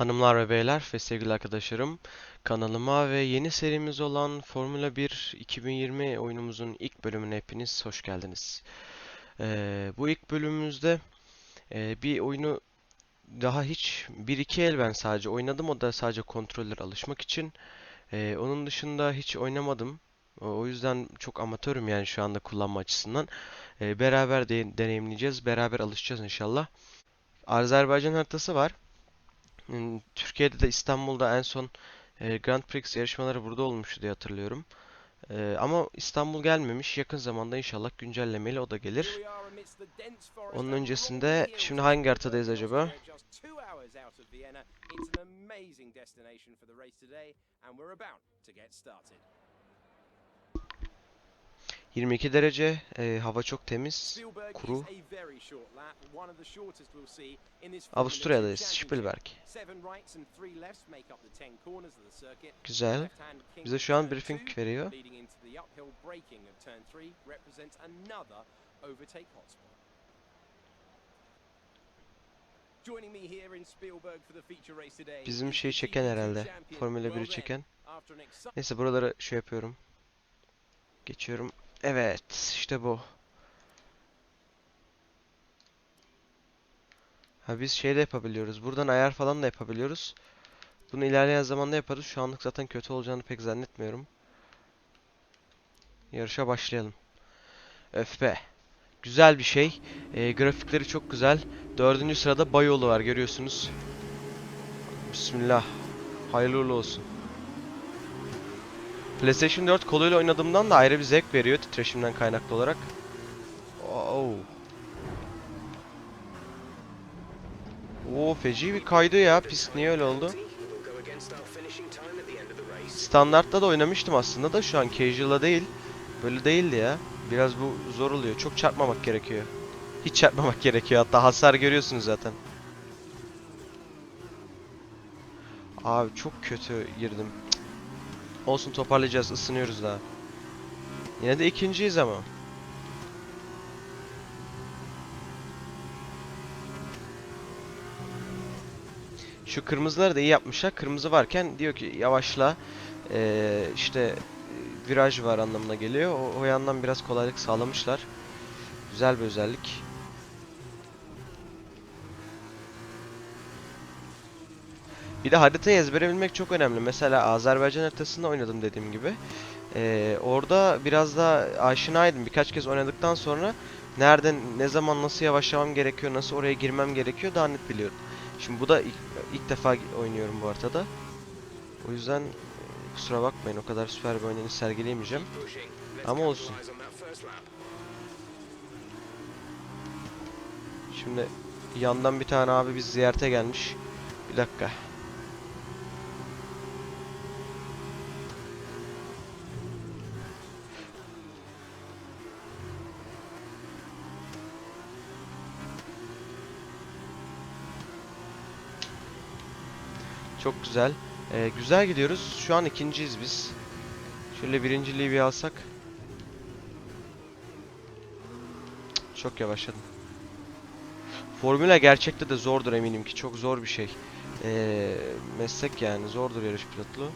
Hanımlar ve beyler ve sevgili arkadaşlarım kanalıma ve yeni serimiz olan Formula 1 2020 oyunumuzun ilk bölümüne hepiniz hoş geldiniz. Ee, bu ilk bölümümüzde e, bir oyunu daha hiç 1-2 el ben sadece oynadım o da sadece kontrollere alışmak için. Ee, onun dışında hiç oynamadım. O yüzden çok amatörüm yani şu anda kullanma açısından. Ee, beraber de deneyimleyeceğiz, beraber alışacağız inşallah. Azerbaycan haritası var. Hmm, Türkiye'de de İstanbul'da en son e, Grand Prix yarışmaları burada olmuştu diye hatırlıyorum. E, ama İstanbul gelmemiş. Yakın zamanda inşallah güncellemeyle o da gelir. Onun öncesinde şimdi hangi haritadayız acaba? 22 derece, e, hava çok temiz, kuru. Avusturya'dayız, Spielberg. Güzel. Bize şu an briefing veriyor. Bizim şeyi çeken herhalde. Formula 1'i çeken. Neyse buraları şey yapıyorum. Geçiyorum. Evet, işte bu. Ha biz şey de yapabiliyoruz. Buradan ayar falan da yapabiliyoruz. Bunu ilerleyen zamanda yaparız. Şu anlık zaten kötü olacağını pek zannetmiyorum. Yarışa başlayalım. Öf be. Güzel bir şey. Ee, grafikleri çok güzel. Dördüncü sırada Bayolu var görüyorsunuz. Bismillah. Hayırlı olsun. PlayStation 4 koluyla oynadığımdan da ayrı bir zevk veriyor titreşimden kaynaklı olarak. Oo. Oo feci bir kaydı ya. Pist niye öyle oldu? Standartta da oynamıştım aslında da şu an casual'da değil. Böyle değildi ya. Biraz bu zor oluyor. Çok çarpmamak gerekiyor. Hiç çarpmamak gerekiyor. Hatta hasar görüyorsunuz zaten. Abi çok kötü girdim. Olsun toparlayacağız. ısınıyoruz daha. Yine de ikinciyiz ama. Şu kırmızıları da iyi yapmışlar. Kırmızı varken diyor ki yavaşla. Ee, işte viraj var anlamına geliyor. O, o yandan biraz kolaylık sağlamışlar. Güzel bir özellik. Bir de haritayı ezbere bilmek çok önemli. Mesela Azerbaycan haritasında oynadım dediğim gibi. Ee, orada biraz daha aşinaydım. Birkaç kez oynadıktan sonra nereden, ne zaman, nasıl yavaşlamam gerekiyor, nasıl oraya girmem gerekiyor daha net biliyorum. Şimdi bu da ilk, ilk defa oynuyorum bu haritada. O yüzden e, kusura bakmayın o kadar süper bir oynanış sergileyemeyeceğim. Ama olsun. Şimdi yandan bir tane abi biz ziyarete gelmiş. Bir dakika. Çok güzel. Ee, güzel gidiyoruz. Şu an ikinciyiz biz. Şöyle birinciliği bir alsak. Çok yavaşladım. Formula gerçekte de zordur eminim ki. Çok zor bir şey. Ee, meslek yani. Zordur yarış pilotluğu.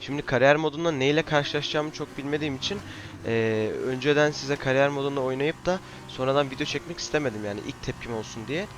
Şimdi kariyer modunda neyle karşılaşacağımı çok bilmediğim için eee, önceden size kariyer modunda oynayıp da sonradan video çekmek istemedim yani ilk tepkim olsun diye.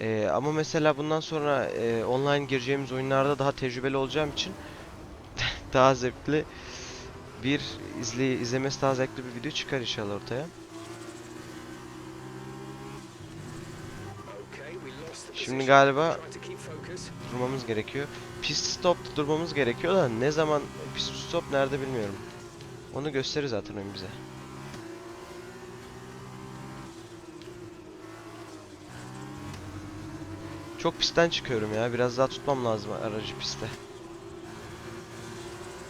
Eee, ama mesela bundan sonra eee, online gireceğimiz oyunlarda daha tecrübeli olacağım için daha zevkli bir izle izlemesi daha zevkli bir video çıkar inşallah ortaya. Şimdi galiba durmamız gerekiyor. Pist stop'ta durmamız gerekiyor da ne zaman pist stop nerede bilmiyorum. Onu gösterir zaten oyun bize. Çok pistten çıkıyorum ya. Biraz daha tutmam lazım aracı pistte.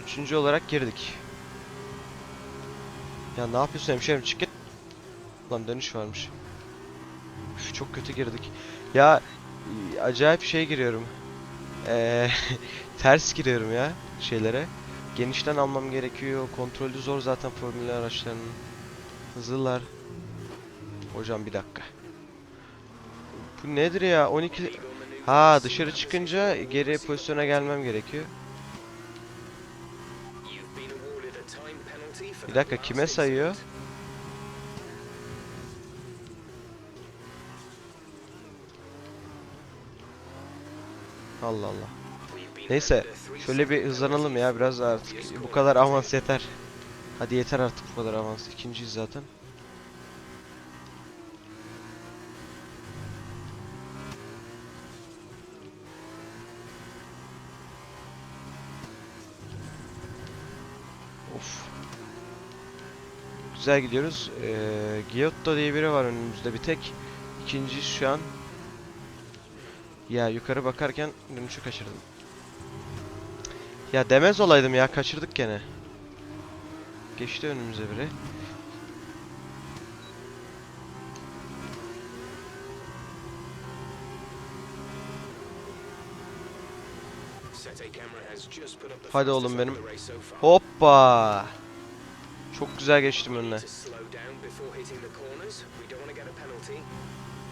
Üçüncü olarak girdik. Ya ne yapıyorsun hemşerim çık git. Lan dönüş varmış. Üf, çok kötü girdik. Ya acayip şey giriyorum. Eee ters giriyorum ya şeylere. Genişten almam gerekiyor. Kontrolü zor zaten formüle araçlarının. Hızlılar. Hocam bir dakika. Bu nedir ya? 12 Ha dışarı çıkınca geri pozisyona gelmem gerekiyor. Bir dakika kime sayıyor? Allah Allah. Neyse şöyle bir hızlanalım ya biraz artık. Bu kadar avans yeter. Hadi yeter artık bu kadar avans. İkinciyiz zaten. Of. Güzel gidiyoruz. Ee, Giotto diye biri var önümüzde bir tek. İkinci şu an. Ya yukarı bakarken dönüşü kaçırdım. Ya demez olaydım ya kaçırdık gene. Geçti önümüze biri. Hadi oğlum benim. Hoppa! Çok güzel geçtim önüne.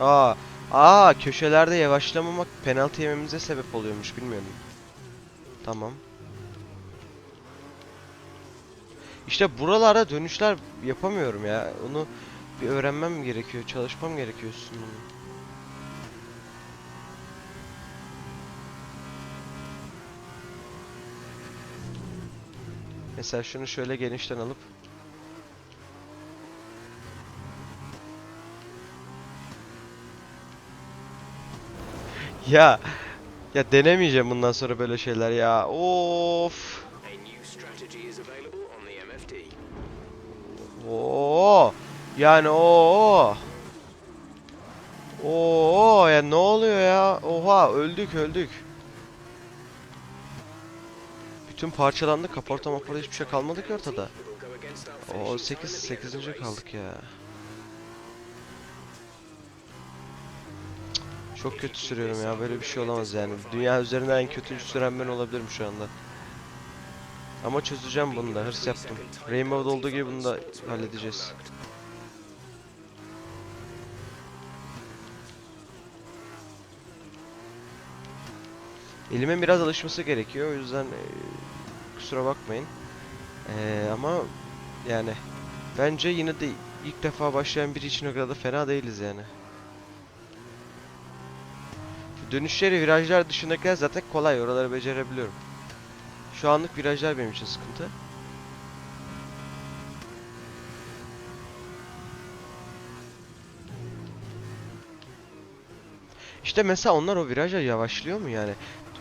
Aa, aa köşelerde yavaşlamamak penaltı yememize sebep oluyormuş bilmiyordum. Tamam. İşte buralarda dönüşler yapamıyorum ya. Onu bir öğrenmem gerekiyor, çalışmam gerekiyor üstüne. Mesela şunu şöyle genişten alıp Ya ya denemeyeceğim bundan sonra böyle şeyler ya. Of. Oo. Yani o. Oo ya ne oluyor ya? Oha öldük öldük. Bütün parçalandı. Kaporta maporta hiçbir şey kalmadı ki ortada. O 8 8. kaldık ya. Çok kötü sürüyorum ya. Böyle bir şey olamaz yani. Dünya üzerinde en kötü süren ben olabilirim şu anda. Ama çözeceğim bunu da. Hırs yaptım. Rainbow'da olduğu gibi bunu da halledeceğiz. Elimin biraz alışması gerekiyor. O yüzden e, kusura bakmayın. E, ama yani bence yine de ilk defa başlayan biri için o kadar da fena değiliz yani. Dönüşleri, virajlar dışındakiler zaten kolay. Oraları becerebiliyorum. Şu anlık virajlar benim için sıkıntı. İşte mesela onlar o viraja yavaşlıyor mu yani?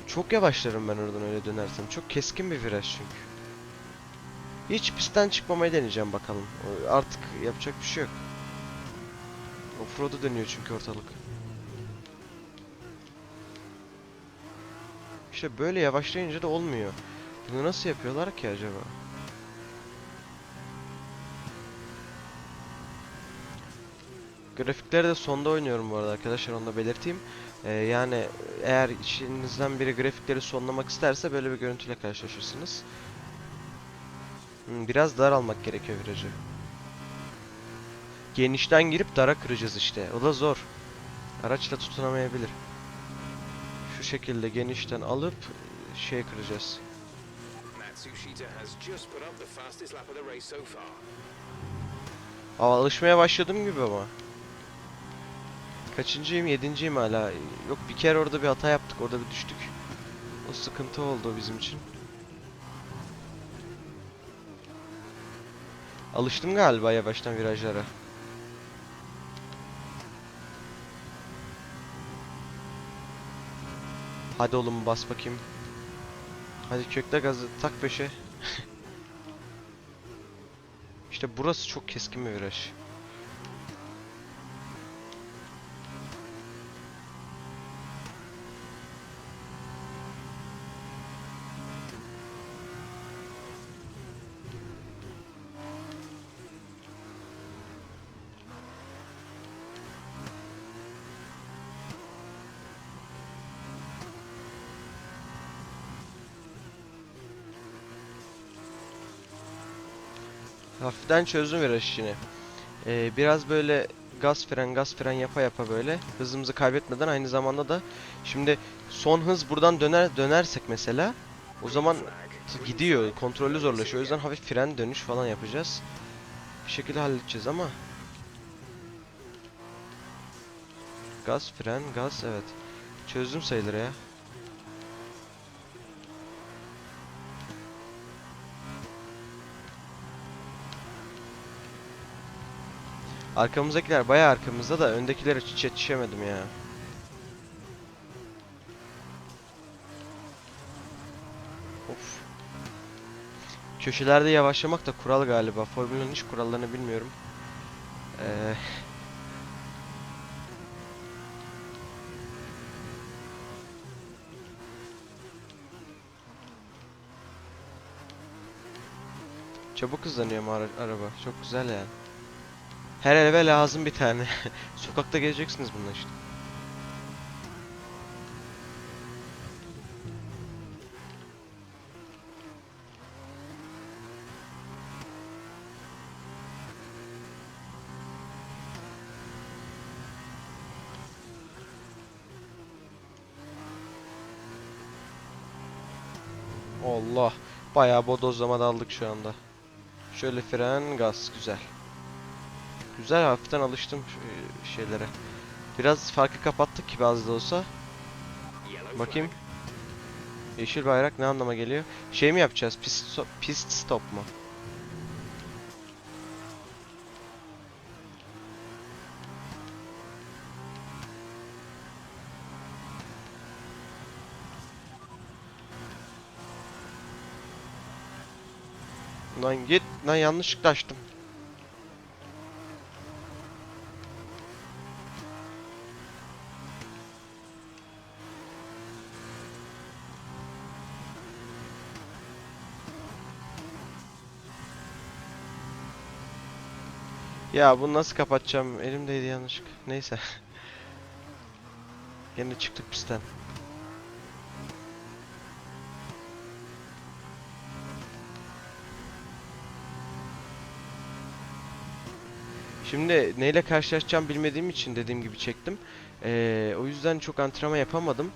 Çok yavaşlarım ben oradan öyle dönersem. Çok keskin bir viraj çünkü. Hiç pistten çıkmamayı deneyeceğim bakalım. Artık yapacak bir şey yok. Offroad'a dönüyor çünkü ortalık. İşte böyle yavaşlayınca da olmuyor. Bunu nasıl yapıyorlar ki acaba? Grafikleri de sonda oynuyorum bu arada arkadaşlar onu da belirteyim. Ee, yani eğer içinizden biri grafikleri sonlamak isterse böyle bir görüntüyle karşılaşırsınız. Hmm, biraz dar almak gerekiyor virajı. Genişten girip dara kıracağız işte. O da zor. Araçla tutunamayabilir. Şu şekilde genişten alıp şey kıracağız. Aa, alışmaya başladım gibi ama. Kaçıncıyım? Yedinciyim hala. Yok bir kere orada bir hata yaptık. Orada bir düştük. O sıkıntı oldu bizim için. Alıştım galiba yavaştan virajlara. Hadi oğlum bas bakayım. Hadi kökle gazı tak peşe. işte burası çok keskin bir viraj. Hafiften çözdüm viraj işini. Ee, biraz böyle gaz fren gaz fren yapa yapa böyle hızımızı kaybetmeden aynı zamanda da şimdi son hız buradan döner dönersek mesela o zaman gidiyor kontrolü zorlaşıyor. O yüzden hafif fren dönüş falan yapacağız. Bir şekilde halledeceğiz ama gaz fren gaz evet çözdüm sayılır ya. Arkamızdakiler bayağı arkamızda da öndekilere hiç yetişemedim ya. Of. Köşelerde yavaşlamak da kural galiba. Formülün hiç kurallarını bilmiyorum. Ee, Çabuk hızlanıyor ara- araba? Çok güzel yani. Her eve lazım bir tane. Sokakta gezeceksiniz bununla işte. Allah. Bayağı bodozlama daldık şu anda. Şöyle fren, gaz. Güzel. Güzel hafiften alıştım şu- şeylere. Biraz farkı kapattık ki bazı da olsa. Bakayım. Yeşil bayrak ne anlama geliyor? Şey mi yapacağız? Pist, so- pist stop mu? Lan git. Lan yanlışlıkla açtım. Ya bunu nasıl kapatacağım? Elimdeydi yanlışlık. Neyse. Gene çıktık pistten. Şimdi neyle karşılaşacağım bilmediğim için dediğim gibi çektim. Ee, o yüzden çok antrenman yapamadım.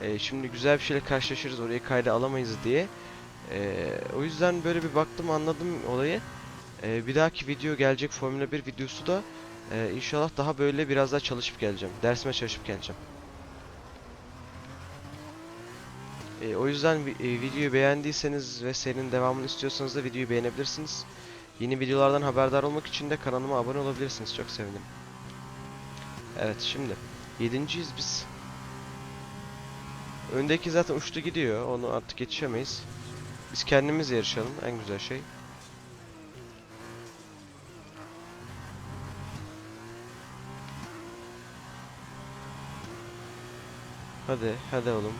Ee, şimdi güzel bir şeyle karşılaşırız orayı kayda alamayız diye. Ee, o yüzden böyle bir baktım anladım olayı. Ee, bir dahaki video gelecek Formula 1 videosu da e, inşallah daha böyle biraz daha çalışıp geleceğim. Dersime çalışıp geleceğim. Ee, o yüzden e, videoyu beğendiyseniz ve serinin devamını istiyorsanız da videoyu beğenebilirsiniz. Yeni videolardan haberdar olmak için de kanalıma abone olabilirsiniz. Çok sevinirim. Evet şimdi yedinciyiz biz. Öndeki zaten uçtu gidiyor. Onu artık yetişemeyiz. Biz kendimiz yarışalım. En güzel şey. Hadi, hadi oğlum.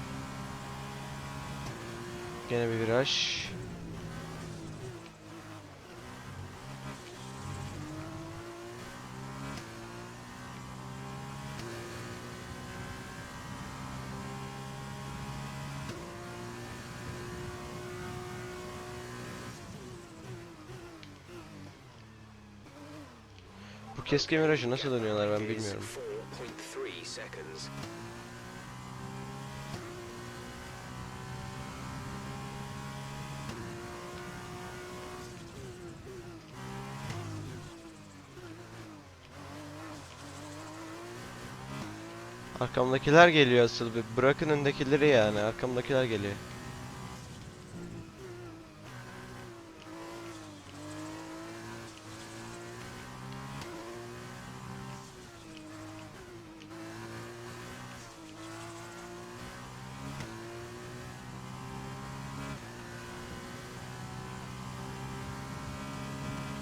Gene bir viraj. Bu keskin virajı nasıl dönüyorlar ben bilmiyorum. Arkamdakiler geliyor asıl. Bir bırakın öndekileri yani. Arkamdakiler geliyor.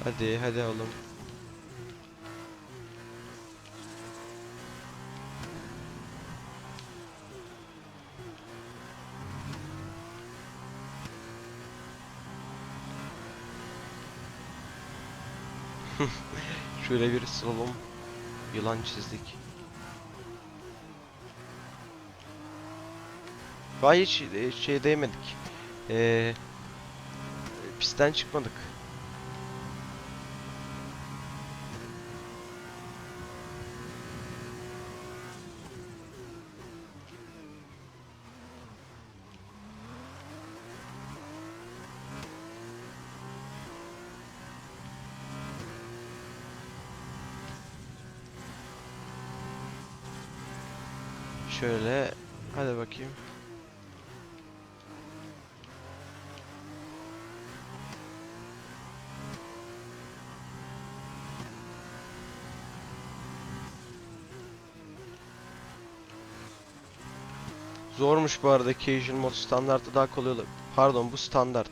Hadi hadi oğlum. Şöyle bir slalom yılan çizdik. Vay hiç şey değmedik. Ee, pistten çıkmadık. Şöyle. Hadi bakayım. Zormuş bu arada casual mod standartı daha kolay olabilir. Pardon bu standart.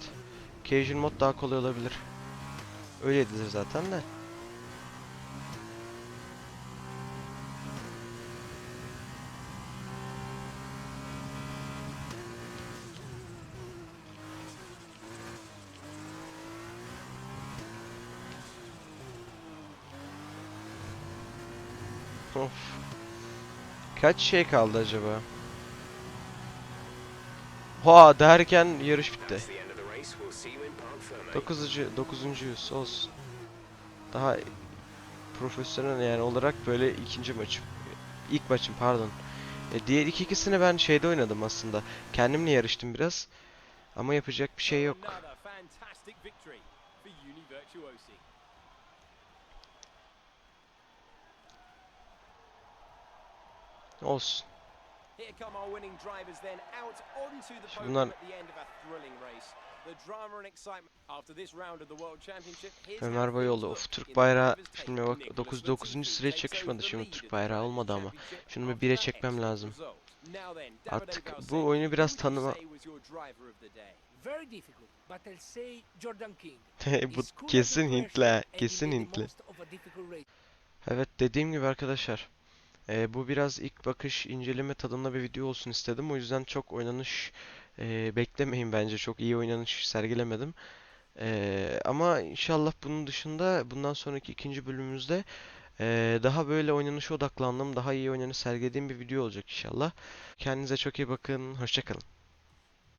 Casual mod daha kolay olabilir. Öyledir zaten de. Of. Kaç şey kaldı acaba? Ha derken yarış bitti. That's the end of the race. We'll see you in Parc Ferme. 9. 9. yüz olsun. Daha profesyonel yani olarak böyle ikinci maçım. İlk maçım pardon. E, diğer iki ikisini ben şeyde oynadım aslında. Kendimle yarıştım biraz. Ama yapacak bir şey yok. World Championship. here's Ömer things Of Türk bayrağı. Şimdi bak Nicholas 9 Latifi 9. sıraya çakışmadı. Şimdi Türk bayrağı olmadı ama. Şunu bir after bire that çekmem excellent lazım. Artık bu oyunu biraz tanıma- bu kesin Hintli Kesin Hintli. Evet dediğim gibi arkadaşlar. E, bu biraz ilk bakış inceleme tadında bir video olsun istedim. O yüzden çok oynanış e, beklemeyin bence. Çok iyi oynanış sergilemedim. E, ama inşallah bunun dışında bundan sonraki ikinci bölümümüzde e, daha böyle oynanışa odaklandım. Daha iyi oynanış sergilediğim bir video olacak inşallah. Kendinize çok iyi bakın. Hoşçakalın.